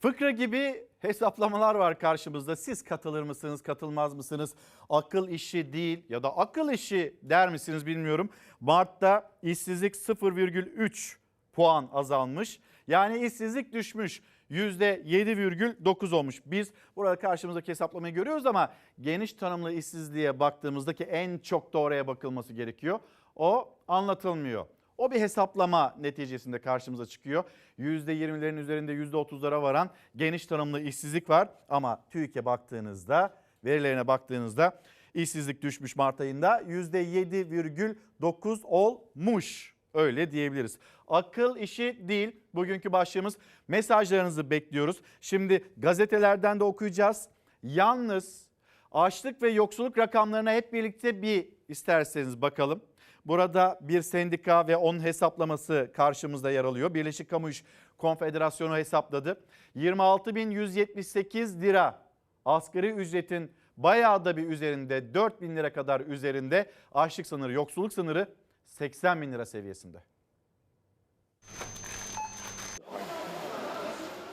Fıkra gibi hesaplamalar var karşımızda. Siz katılır mısınız, katılmaz mısınız? Akıl işi değil ya da akıl işi der misiniz bilmiyorum. Mart'ta işsizlik 0,3 puan azalmış. Yani işsizlik düşmüş. %7,9 olmuş. Biz burada karşımızdaki hesaplamayı görüyoruz ama geniş tanımlı işsizliğe baktığımızdaki en çok da oraya bakılması gerekiyor. O anlatılmıyor. O bir hesaplama neticesinde karşımıza çıkıyor. %20'lerin üzerinde %30'lara varan geniş tanımlı işsizlik var. Ama TÜİK'e baktığınızda, verilerine baktığınızda işsizlik düşmüş Mart ayında %7,9 olmuş. Öyle diyebiliriz. Akıl işi değil. Bugünkü başlığımız mesajlarınızı bekliyoruz. Şimdi gazetelerden de okuyacağız. Yalnız açlık ve yoksulluk rakamlarına hep birlikte bir isterseniz bakalım. Burada bir sendika ve onun hesaplaması karşımızda yer alıyor. Birleşik Kamu İş Konfederasyonu hesapladı. 26.178 lira asgari ücretin bayağı da bir üzerinde 4 bin lira kadar üzerinde açlık sınırı, yoksulluk sınırı 80 bin lira seviyesinde.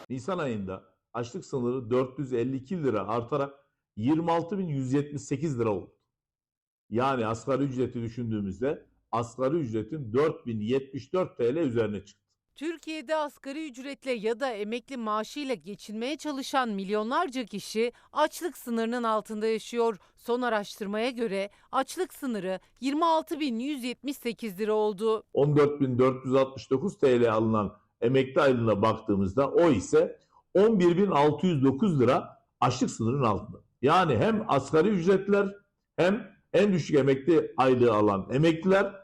Nisan ayında açlık sınırı 452 lira artarak 26.178 lira oldu. Yani asgari ücreti düşündüğümüzde asgari ücretin 4074 TL üzerine çıktı. Türkiye'de asgari ücretle ya da emekli maaşıyla geçinmeye çalışan milyonlarca kişi açlık sınırının altında yaşıyor. Son araştırmaya göre açlık sınırı 26.178 lira oldu. 14.469 TL alınan emekli aylığına baktığımızda o ise 11.609 lira açlık sınırının altında. Yani hem asgari ücretler hem en düşük emekli aylığı alan emekliler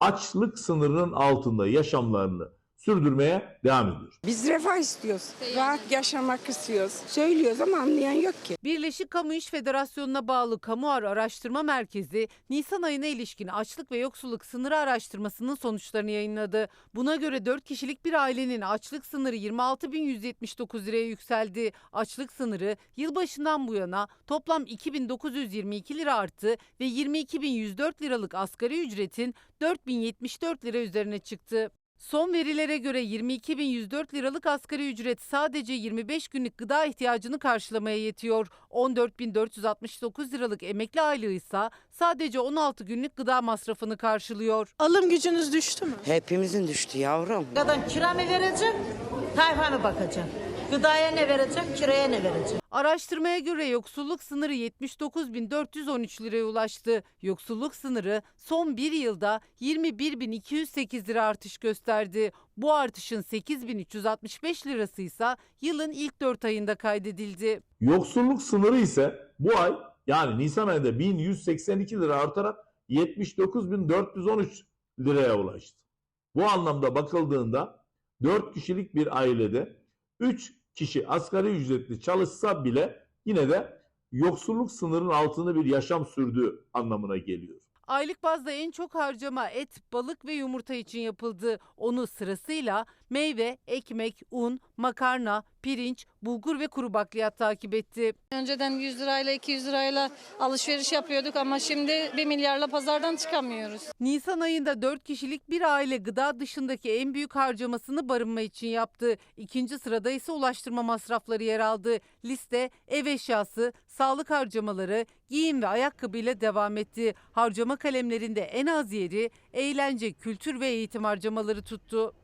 açlık sınırının altında yaşamlarını sürdürmeye devam ediyor. Biz refah istiyoruz. Rahat yaşamak istiyoruz. Söylüyoruz ama anlayan yok ki. Birleşik Kamu İş Federasyonu'na bağlı Kamuar Araştırma Merkezi, Nisan ayına ilişkin açlık ve yoksulluk sınırı araştırmasının sonuçlarını yayınladı. Buna göre 4 kişilik bir ailenin açlık sınırı 26.179 liraya yükseldi. Açlık sınırı yılbaşından bu yana toplam 2.922 lira arttı ve 22.104 liralık asgari ücretin 4.074 lira üzerine çıktı. Son verilere göre 22.104 liralık asgari ücret sadece 25 günlük gıda ihtiyacını karşılamaya yetiyor. 14.469 liralık emekli aylığı ise sadece 16 günlük gıda masrafını karşılıyor. Alım gücünüz düştü mü? Hepimizin düştü yavrum. Kadın kira mı verecek, tayfa mı bakacak? Gıdaya ne verecek, kiraya ne verecek? Araştırmaya göre yoksulluk sınırı 79.413 liraya ulaştı. Yoksulluk sınırı son bir yılda 21.208 lira artış gösterdi. Bu artışın 8.365 lirası ise yılın ilk 4 ayında kaydedildi. Yoksulluk sınırı ise bu ay yani Nisan ayında 1182 lira artarak 79.413 liraya ulaştı. Bu anlamda bakıldığında 4 kişilik bir ailede 3 kişi asgari ücretli çalışsa bile yine de yoksulluk sınırının altında bir yaşam sürdüğü anlamına geliyor. Aylık bazda en çok harcama et, balık ve yumurta için yapıldı. Onu sırasıyla meyve, ekmek, un, makarna, pirinç, bulgur ve kuru bakliyat takip etti. Önceden 100 lirayla 200 lirayla alışveriş yapıyorduk ama şimdi 1 milyarla pazardan çıkamıyoruz. Nisan ayında 4 kişilik bir aile gıda dışındaki en büyük harcamasını barınma için yaptı. İkinci sırada ise ulaştırma masrafları yer aldı. Liste ev eşyası, sağlık harcamaları, giyim ve ayakkabı ile devam etti. Harcama kalemlerinde en az yeri eğlence, kültür ve eğitim harcamaları tuttu.